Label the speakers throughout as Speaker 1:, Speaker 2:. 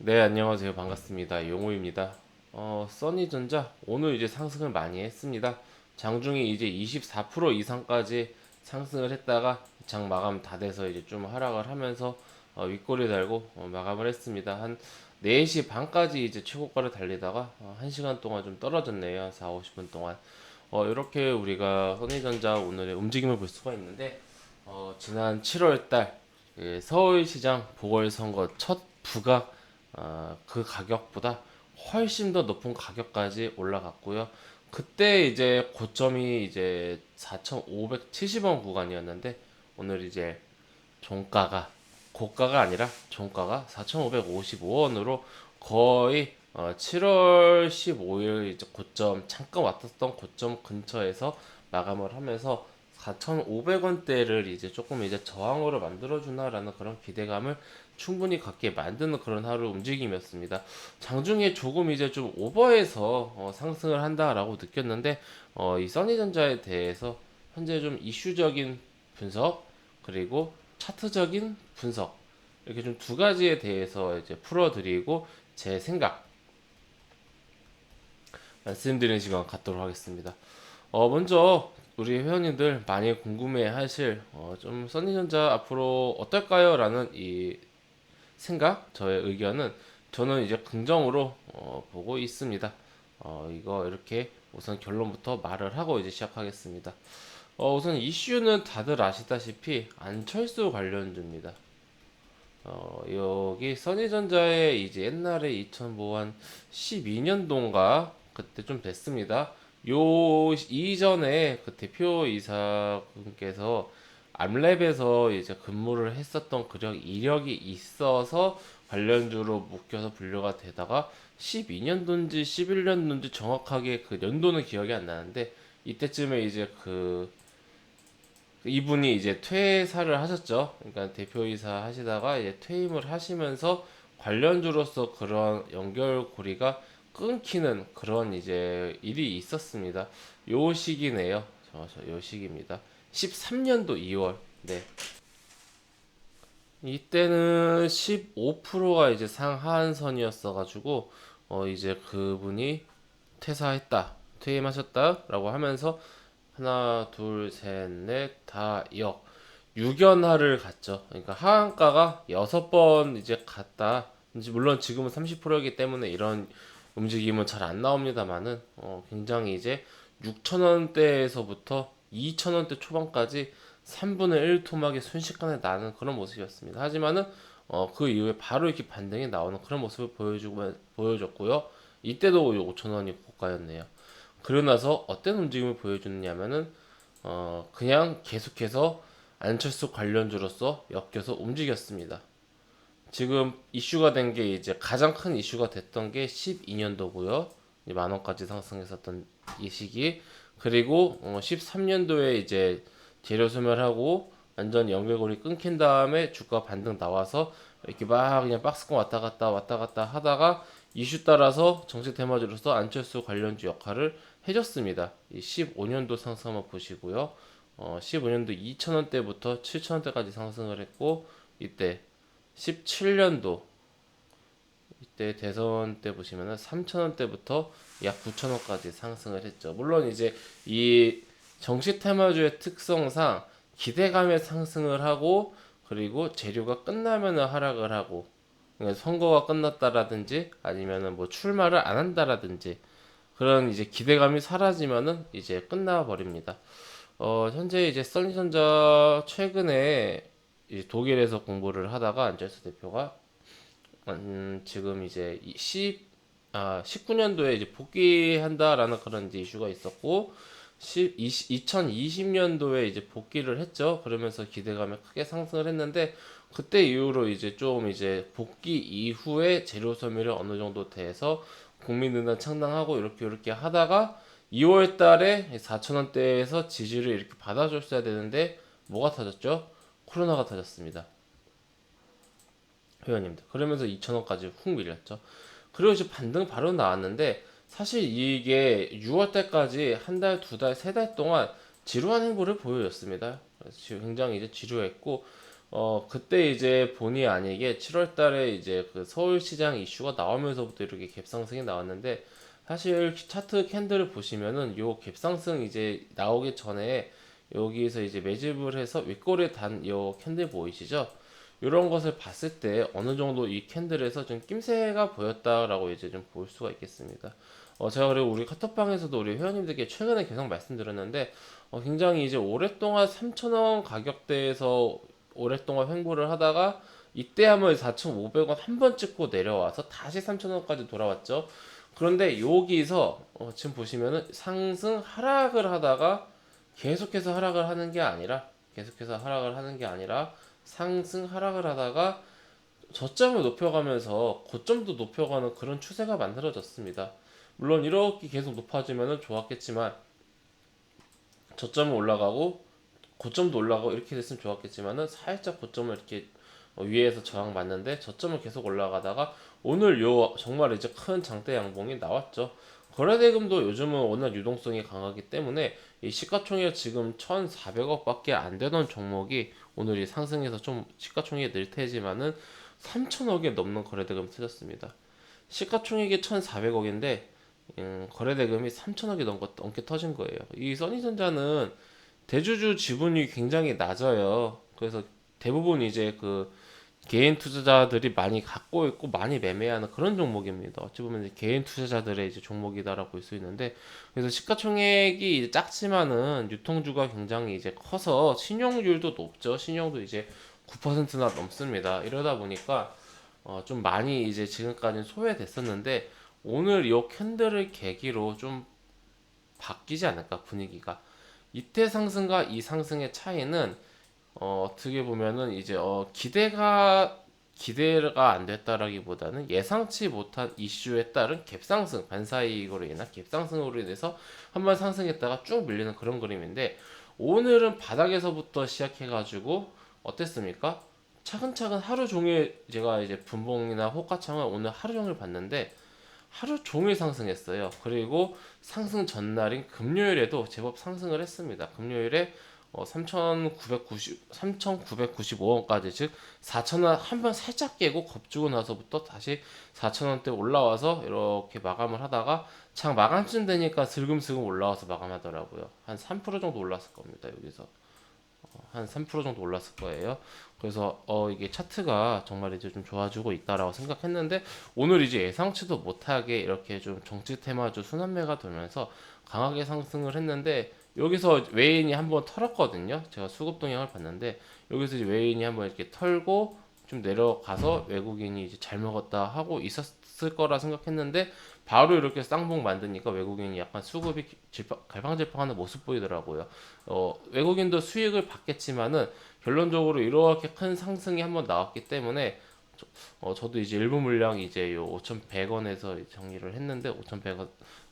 Speaker 1: 네, 안녕하세요. 반갑습니다. 용호입니다. 어, 써니전자 오늘 이제 상승을 많이 했습니다. 장중에 이제 24% 이상까지 상승을 했다가 장 마감 다 돼서 이제 좀 하락을 하면서 어, 윗꼬리 달고 어, 마감을 했습니다. 한 4시 반까지 이제 최고가를 달리다가 어, 1시간 동안 좀 떨어졌네요. 한 4, 50분 동안. 어, 이렇게 우리가 써니전자 오늘의 움직임을 볼 수가 있는데 어, 지난 7월 달 예, 서울시장 보궐선거 첫 부가 어, 그 가격보다 훨씬 더 높은 가격까지 올라갔고요. 그때 이제 고점이 이제 4,570원 구간이었는데 오늘 이제 종가가 고가가 아니라 종가가 4,555원으로 거의 어, 7월 15일 이제 고점 잠깐 왔었던 고점 근처에서 마감을 하면서 4,500원대를 이제 조금 이제 저항으로 만들어 주나라는 그런 기대감을 충분히 갖게 만드는 그런 하루 움직임이었습니다. 장중에 조금 이제 좀 오버해서 어, 상승을 한다라고 느꼈는데 어, 이 써니전자에 대해서 현재 좀 이슈적인 분석 그리고 차트적인 분석 이렇게 좀 두 가지에 대해서 이제 풀어드리고 제 생각 말씀드리는 시간 갖도록 하겠습니다. 어, 먼저 우리 회원님들 많이 궁금해 하실 어, 좀 써니전자 앞으로 어떨까요? 라는 이 생각, 저의 의견은 저는 이제 긍정으로 어, 보고 있습니다. 어, 이거 이렇게 우선 결론부터 말을 하고 이제 시작하겠습니다. 어, 우선 이슈는 다들 아시다시피 안철수 관련주입니다. 어, 여기 써니전자의 이제 옛날에 2000뭐 한 12년도인가 그때 좀 됐습니다. 요 이전에 그 대표 이사분께서 암랩에서 이제 근무를 했었던 그력 이력이 있어서 관련주로 묶여서 분류가 되다가 12년도인지 11년도인지 정확하게 그 연도는 기억이 안 나는데 이때쯤에 이제 그 이분이 이제 퇴사를 하셨죠. 그러니까 대표이사 하시다가 이제 퇴임을 하시면서 관련주로서 그런 연결고리가 끊기는 그런 이제 일이 있었습니다. 요 시기네요. 저, 저, 요 시기입니다. 13년도 2월. 네. 이때는 15%가 이제 상하한선이었어 가지고, 어, 이제 그분이 퇴사했다, 퇴임하셨다라고 하면서, 하나, 둘, 셋, 넷, 다, 역. 6연하를 갔죠. 그러니까 하한가가 6번 이제 갔다. 물론 지금은 30%이기 때문에 이런 움직임은 잘 안 나옵니다만은, 어, 굉장히 이제 6천원대에서부터 2,000원대 초반까지 3분의 1 토막이 순식간에 나는 그런 모습이었습니다. 하지만은 어, 그 이후에 바로 이렇게 반등이 나오는 그런 모습을 보여주고 보여줬고요. 이때도 5,000원이 고가였네요. 그러고 나서 어떤 움직임을 보여주느냐면은 어, 그냥 계속해서 안철수 관련주로서 엮여서 움직였습니다. 지금 이슈가 된 게 이제 가장 큰 이슈가 됐던 게 12년도고요. 만 원까지 상승했었던 이 시기. 그리고 어, 13년도에 이제 재료 소멸하고 완전 연결고리 끊긴 다음에 주가 반등 나와서 이렇게 막 그냥 박스권 왔다 갔다 왔다 갔다 하다가 이슈 따라서 정책 테마주로서 안철수 관련주 역할을 해줬습니다. 이 15년도 상승 한번 보시고요. 어, 15년도 2,000원대부터 7,000원대까지 상승을 했고 이때 17년도 이때 대선 때 보시면은 3,000원대부터 약 9,000원까지 상승을 했죠. 물론 이제 이 정시 테마주의 특성상 기대감에 상승을 하고 그리고 재료가 끝나면은 하락을 하고 그러니까 선거가 끝났다라든지 아니면은 뭐 출마를 안 한다라든지 그런 이제 기대감이 사라지면은 이제 끝나 버립니다. 어, 현재 이제 써니전자 최근에 이제 독일에서 공부를 하다가 안철수 대표가 음, 지금 이제 10, 아, 19년도에 이제 복귀한다라는 그런 이제 이슈가 있었고, 10, 20, 2020년도에 이제 복귀를 했죠. 그러면서 기대감이 크게 상승을 했는데, 그때 이후로 이제 좀 이제 복귀 이후에 재료 소멸이 어느 정도 돼서 국민은행 창당하고 이렇게 이렇게 하다가 2월 달에 4천원대에서 지지를 이렇게 받아줬어야 되는데, 뭐가 터졌죠? 코로나가 터졌습니다. 회원님들. 그러면서 2,000원까지 훅 밀렸죠. 그리고 이제 반등 바로 나왔는데 사실 이게 6월 달까지 한 달, 두 달, 세 달 동안 지루한 행보를 보여줬습니다. 굉장히 이제 지루했고 어 그때 이제 본의 아니게 7월 달에 이제 그 서울시장 이슈가 나오면서부터 이렇게 갭상승이 나왔는데 사실 차트 캔들을 보시면은 요 갭상승 이제 나오기 전에 여기에서 이제 매집을 해서 윗꼬리에 단 요 캔들 보이시죠? 이런 것을 봤을 때 어느 정도 이 캔들에서 좀 낌새가 보였다라고 이제 좀 볼 수가 있겠습니다. 어, 제가 그리고 우리 카톡방에서도 우리 회원님들께 최근에 계속 말씀드렸는데 어, 굉장히 이제 오랫동안 3,000원 가격대에서 오랫동안 횡보를 하다가 이때 한번 4,500원 한 번 찍고 내려와서 다시 3,000원까지 돌아왔죠. 그런데 여기서 어, 지금 보시면은 상승 하락을 하다가 계속해서 하락을 하는 게 아니라 계속해서 하락을 하는 게 아니라 상승 하락을 하다가 저점을 높여가면서 고점도 높여가는 그런 추세가 만들어졌습니다. 물론 이렇게 계속 높아지면 좋았겠지만 저점은 올라가고 고점도 올라가고 이렇게 됐으면 좋았겠지만은 살짝 고점을 이렇게 어, 위에서 저항 맞는데 저점을 계속 올라가다가 오늘 요 정말 이제 큰 장대 양봉이 나왔죠. 거래대금도 요즘은 워낙 유동성이 강하기 때문에 이 시가총액 지금 1,400억밖에 안 되던 종목이 오늘 이 상승해서 좀 시가총액이 늘 테지만은 3천억이 넘는 거래대금이 터졌습니다. 시가총액이 1,400억인데 음, 거래대금이 3천억이 넘게, 넘게 터진 거예요. 이 써니전자는 대주주 지분이 굉장히 낮아요. 그래서 대부분 이제 그 개인 투자자들이 많이 갖고 있고 많이 매매하는 그런 종목입니다. 어찌 보면 이제 개인 투자자들의 이제 종목이다라고 볼 수 있는데 그래서 시가총액이 이제 작지만은 유통주가 굉장히 이제 커서 신용률도 높죠. 신용도 이제 9%나 넘습니다. 이러다 보니까 어, 좀 많이 이제 지금까지는 소외됐었는데 오늘 이 캔들을 계기로 좀 바뀌지 않을까 분위기가 이때 상승과 이 상승의 차이는 어, 어떻게 보면은 이제 어, 기대가 기대가 안 됐다라기보다는 예상치 못한 이슈에 따른 갭상승 반사이익으로 인한 갭상승으로 인해서 한번 상승했다가 쭉 밀리는 그런 그림인데 오늘은 바닥에서부터 시작해가지고 어땠습니까? 차근차근 하루 종일 제가 이제 분봉이나 호가창을 오늘 하루 종일 봤는데 하루 종일 상승했어요. 그리고 상승 전날인 금요일에도 제법 상승을 했습니다. 금요일에 어, 3,990, 3,995원까지 즉 4,000원 한 번 살짝 깨고 겁주고 나서부터 다시 4,000원대 올라와서 이렇게 마감을 하다가 창 마감쯤 되니까 슬금슬금 올라와서 마감하더라고요. 한 3% 정도 올랐을 겁니다. 여기서. 한3% 정도 올랐을 거예요. 그래서 어 이게 차트가 정말 이제 좀 좋아지고 있다라고 생각했는데 오늘 이제 예상치도 못하게 이렇게 좀 정치 테마주 순환매가 돌면서 강하게 상승을 했는데 여기서 외인이 한번 털었거든요. 제가 수급 동향을 봤는데 여기서 이제 외인이 한번 이렇게 털고 좀 내려가서 외국인이 이제 잘 먹었다 하고 있었을 거라 생각했는데 바로 이렇게 쌍봉 만드니까 외국인이 약간 수급이 질팡, 갈팡질팡하는 모습 보이더라고요. 어, 외국인도 수익을 받겠지만은 결론적으로 이렇게 큰 상승이 한번 나왔기 때문에 저, 어, 저도 이제 일부 물량 이제 요 5,100원에서 정리를 했는데 5,100원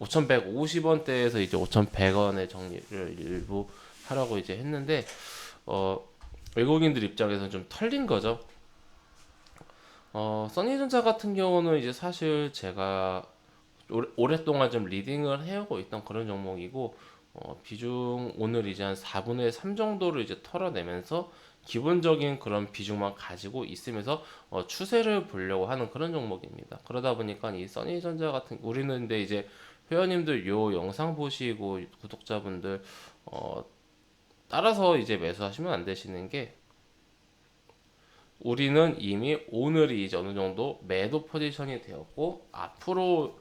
Speaker 1: 5,150원대에서 이제 5,100원에 정리를 일부 하라고 이제 했는데 어, 외국인들 입장에서는 좀 털린 거죠. 어, 써니전자 같은 경우는 이제 사실 제가 오랫동안 좀 리딩을 해오고 있던 그런 종목이고 어, 비중 오늘 이제 한 4분의 3 정도를 이제 털어내면서 기본적인 그런 비중만 가지고 있으면서 어, 추세를 보려고 하는 그런 종목입니다. 그러다 보니까 이 써니전자 같은 우리는 근데 이제 회원님들 요 영상 보시고 구독자분들 어, 따라서 이제 매수하시면 안 되시는 게 우리는 이미 오늘이 이제 어느 정도 매도 포지션이 되었고 앞으로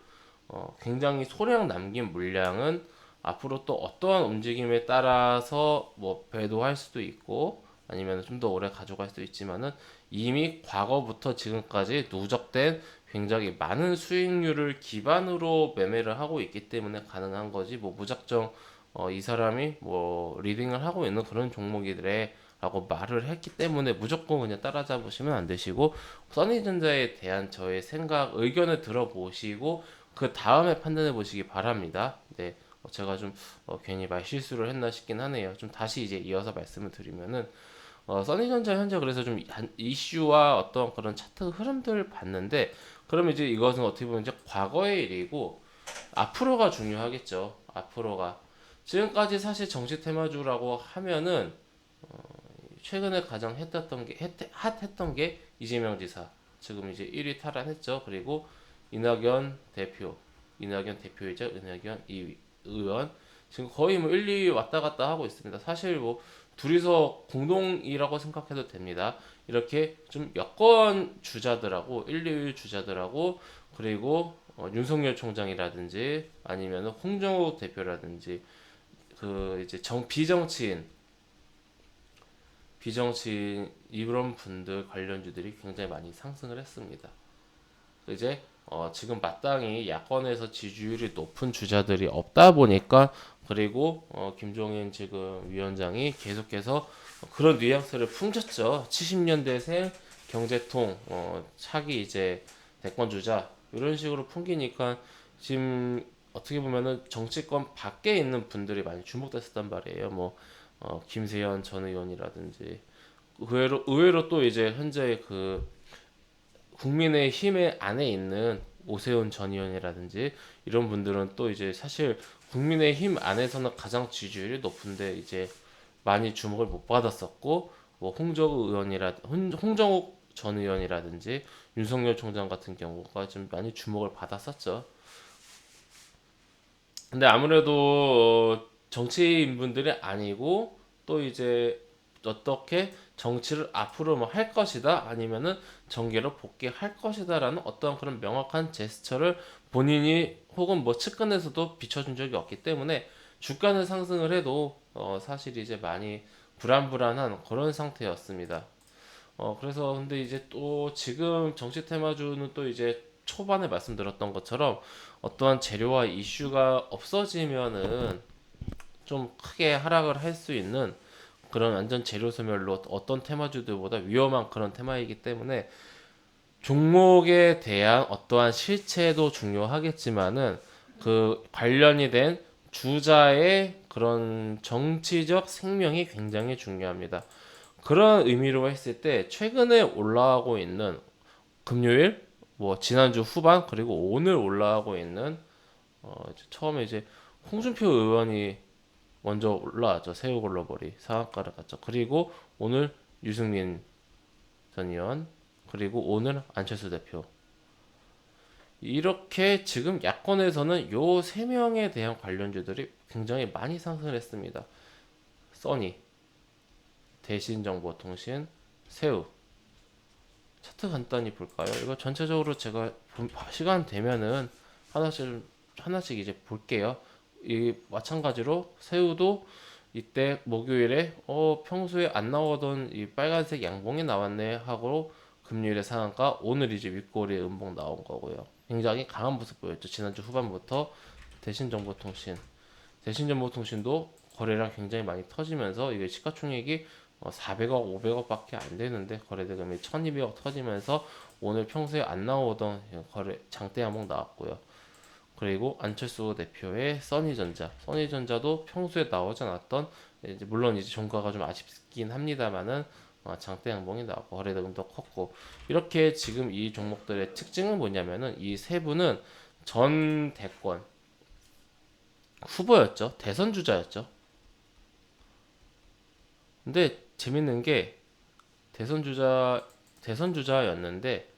Speaker 1: 어, 굉장히 소량 남긴 물량은 앞으로 또 어떠한 움직임에 따라서 뭐 배도할 수도 있고 아니면 좀 더 오래 가져갈 수도 있지만은 이미 과거부터 지금까지 누적된 굉장히 많은 수익률을 기반으로 매매를 하고 있기 때문에 가능한 거지 뭐 무작정 어, 이 사람이 뭐 리딩을 하고 있는 그런 종목이래 라고 말을 했기 때문에 무조건 그냥 따라잡으시면 안 되시고 써니전자에 대한 저의 생각 의견을 들어보시고 그 다음에 판단해 보시기 바랍니다. 네. 어, 제가 좀 어, 괜히 말 실수를 했나 싶긴 하네요. 좀 다시 이제 이어서 말씀을 드리면은 어, 써니전자 현재 그래서 좀 이슈와 어떤 그런 차트 흐름들을 봤는데 그러면 이제 이것은 어떻게 보면 이제 과거의 일이고 앞으로가 중요하겠죠. 앞으로가 지금까지 사실 정치 테마주라고 하면은 어, 최근에 가장 핫했던 게 핫- 핫했던 게 이재명 지사 지금 이제 1위 탈환했죠. 그리고 이낙연 대표, 이낙연 대표이자 이낙연 이 의원 지금 거의 뭐 1, 2위 왔다 갔다 하고 있습니다. 사실 뭐 둘이서 공동이라고 생각해도 됩니다. 이렇게 좀 여권 주자들하고 1, 2위 주자들하고 그리고 어, 윤석열 총장이라든지 아니면 홍정욱 대표라든지 그 이제 정 비정치인 비정치인 이런 분들 관련주들이 굉장히 많이 상승을 했습니다. 이제 어, 지금 마땅히 야권에서 지지율이 높은 주자들이 없다 보니까 그리고 어, 김종인 지금 위원장이 계속해서 그런 뉘앙스를 풍겼죠. 70년대생 경제통 어, 차기 이제 대권 주자 이런 식으로 풍기니까 지금 어떻게 보면은 정치권 밖에 있는 분들이 많이 주목됐었단 말이에요. 뭐 어, 김세현 전 의원이라든지 의외로 의외로 또 이제 현재 그 국민의 힘의 안에 있는 오세훈 전 의원이라든지 이런 분들은 또 이제 사실 국민의 힘 안에서는 가장 지지율이 높은데 이제 많이 주목을 못 받았었고 뭐 홍정욱 의원이라 홍- 홍정욱 전 의원이라든지 윤석열 총장 같은 경우가 좀 많이 주목을 받았었죠. 근데 아무래도 어, 정치인분들이 아니고 또 이제 어떻게 정치를 앞으로 뭐 할 것이다 아니면은 정계로 복귀할 것이다라는 어떤 그런 명확한 제스처를 본인이 혹은 뭐 측근에서도 비춰준 적이 없기 때문에 주가는 상승을 해도 어 사실 이제 많이 불안불안한 그런 상태였습니다. 어 그래서 근데 이제 또 지금 정치 테마주는 또 이제 초반에 말씀드렸던 것처럼 어떠한 재료와 이슈가 없어지면은 좀 크게 하락을 할 수 있는 그런 완전 재료 소멸로 어떤 테마주들보다 위험한 그런 테마이기 때문에 종목에 대한 어떠한 실체도 중요하겠지만은 그 관련이 된 주자의 그런 정치적 생명이 굉장히 중요합니다. 그런 의미로 했을 때 최근에 올라가고 있는 금요일 뭐 지난주 후반 그리고 오늘 올라가고 있는 어 처음에 이제 홍준표 의원이 먼저 올라왔죠. 새우 글로벌이 상한가를 갔죠. 그리고 오늘 유승민 전 의원 그리고 오늘 안철수 대표. 이렇게 지금 야권에서는 요 세 명에 대한 관련주들이 굉장히 많이 상승을 했습니다. 써니 대신정보통신 새우. 차트 간단히 볼까요? 이거 전체적으로 제가 본- 시간 되면은 하나씩 하나씩 이제 볼게요. 이 마찬가지로 새우도 이때 목요일에 어 평소에 안 나오던 이 빨간색 양봉이 나왔네 하고 금요일에 상한가 오늘 이제 윗꼬리에 음봉 나온 거고요. 굉장히 강한 모습 보였죠. 지난주 후반부터 대신정보통신 대신정보통신도 거래량 굉장히 많이 터지면서 이게 시가총액이 어, 400억, 500억밖에 안 되는데 거래대금이 1,200억 터지면서 오늘 평소에 안 나오던 거래 장대 항목 나왔고요. 그리고 안철수 대표의 써니전자, 써니전자도 평소에 나오지 않았던 이제 물론 이제 종가가 좀 아쉽긴 합니다만은 어, 장대 양봉이 나왔고 거래대금도 컸고. 이렇게 지금 이 종목들의 특징은 뭐냐면은 이 세 분은 전 대권 후보였죠, 대선 주자였죠. 근데 재밌는 게 대선 주자 대선 주자였는데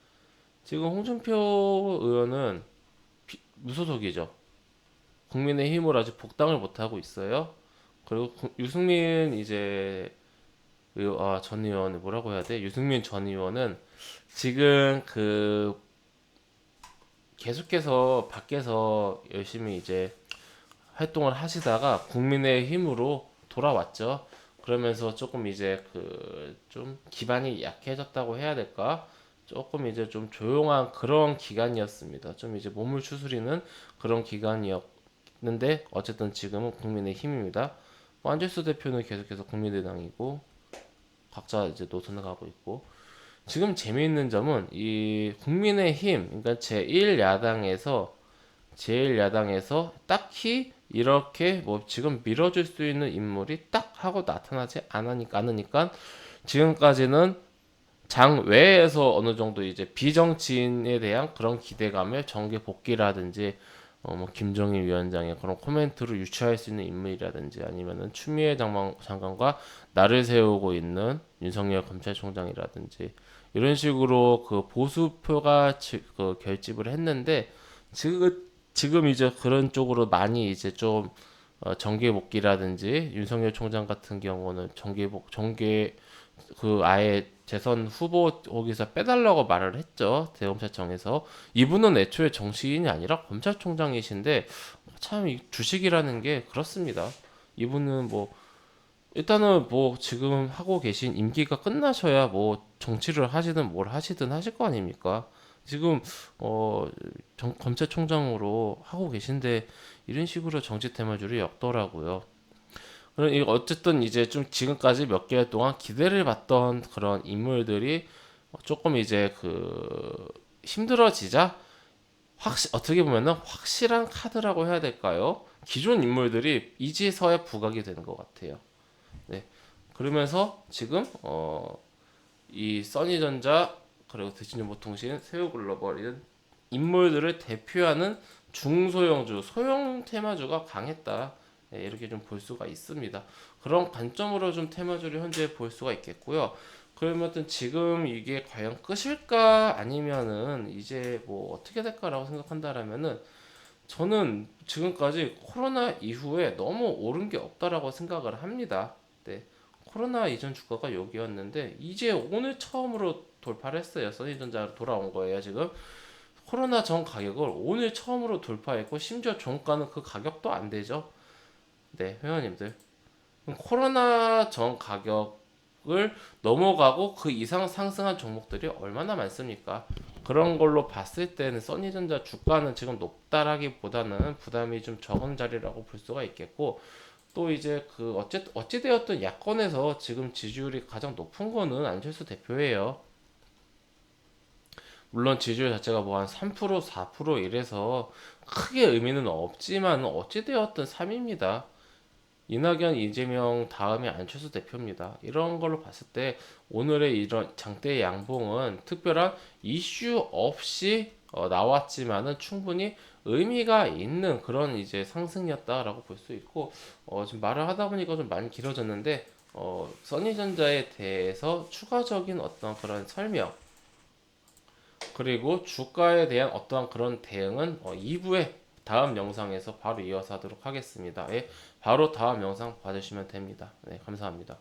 Speaker 1: 지금 홍준표 의원은 비- 무소속이죠. 국민의힘으로 아직 복당을 못 하고 있어요. 그리고 구- 유승민 이제 의- 아, 전 의원 뭐라고 해야 돼? 유승민 전 의원은 지금 그 계속해서 밖에서 열심히 이제 활동을 하시다가 국민의 힘으로 돌아왔죠. 그러면서 조금 이제 그 좀 기반이 약해졌다고 해야 될까? 조금 이제 좀 조용한 그런 기간이었습니다. 좀 이제 몸을 추스리는 그런 기간이었는데 어쨌든 지금은 국민의 힘입니다. 뭐 안철수 대표는 계속해서 국민의당이고 각자 이제 노선을 가고 있고 지금 재미있는 점은 이 국민의 힘 그러니까 제1야당에서 제1야당에서 딱히 이렇게 뭐 지금 밀어줄 수 있는 인물이 딱 하고 나타나지 않으니까 않으니까 지금까지는 장 외에서 어느 정도 이제 비정치인에 대한 그런 기대감을 정계 복귀라든지 어, 뭐 김정일 위원장의 그런 코멘트로 유추할 수 있는 인물이라든지 아니면은 추미애 장관, 장관과 나를 세우고 있는 윤석열 검찰총장이라든지 이런 식으로 그 보수표가 지- 그 결집을 했는데 지금 지금 이제 그런 쪽으로 많이 이제 좀 어, 정계 복귀라든지 윤석열 총장 같은 경우는 정계 복 정계 그 아예 재선 후보 거기서 빼달라고 말을 했죠 대검찰청에서. 이분은 애초에 정치인이 아니라 검찰총장이신데 참이 주식이라는 게 그렇습니다. 이분은 뭐 일단은 뭐 지금 하고 계신 임기가 끝나셔야 뭐 정치를 하시든 뭘 하시든 하실 거 아닙니까? 지금 어 정- 검찰총장으로 하고 계신데 이런 식으로 정치 테마주를 엮더라고요. 이 어쨌든 이제 좀 지금까지 몇 개월 동안 기대를 받던 그런 인물들이 조금 이제 그 힘들어지자 확시 어떻게 보면은 확실한 카드라고 해야 될까요? 기존 인물들이 이제서야 부각이 되는 것 같아요. 네. 그러면서 지금 어 이 써니전자 그리고 대신정보통신, 새우글로벌 이런 인물들을 대표하는 중소형주, 소형 테마주가 강했다. 네, 이렇게 좀 볼 수가 있습니다. 그런 관점으로 좀 테마주를 현재 볼 수가 있겠고요. 그러면 지금 이게 과연 끝일까 아니면은 이제 뭐 어떻게 될까라고 생각한다라면은 저는 지금까지 코로나 이후에 너무 오른 게 없다라고 생각을 합니다. 네. 코로나 이전 주가가 여기였는데 이제 오늘 처음으로 돌파를 했어요. 써니전자로 돌아온 거예요, 지금. 코로나 전 가격을 오늘 처음으로 돌파했고 심지어 종가는 그 가격도 안 되죠. 네, 회원님들. 코로나 전 가격을 넘어가고 그 이상 상승한 종목들이 얼마나 많습니까? 그런 걸로 봤을 때는 써니전자 주가는 지금 높다라기보다는 부담이 좀 적은 자리라고 볼 수가 있겠고 또 이제 그 어찌 어찌 되었든 야권에서 지금 지지율이 가장 높은 거는 안철수 대표예요. 물론 지지율 자체가 뭐 한 3% 4% 이래서 크게 의미는 없지만 어찌 되었든 3입니다. 이낙연, 이재명 다음에 안철수 대표입니다. 이런 걸로 봤을 때 오늘의 이런 장대 양봉은 특별한 이슈 없이 어, 나왔지만은 충분히 의미가 있는 그런 이제 상승이었다라고 볼 수 있고 어, 지금 말을 하다 보니까 좀 많이 길어졌는데 어, 써니전자에 대해서 추가적인 어떤 그런 설명 그리고 주가에 대한 어떠한 그런 대응은 어, 2부에 다음 영상에서 바로 이어서 하도록 하겠습니다. 예, 바로 다음 영상 봐주시면 됩니다. 네, 감사합니다.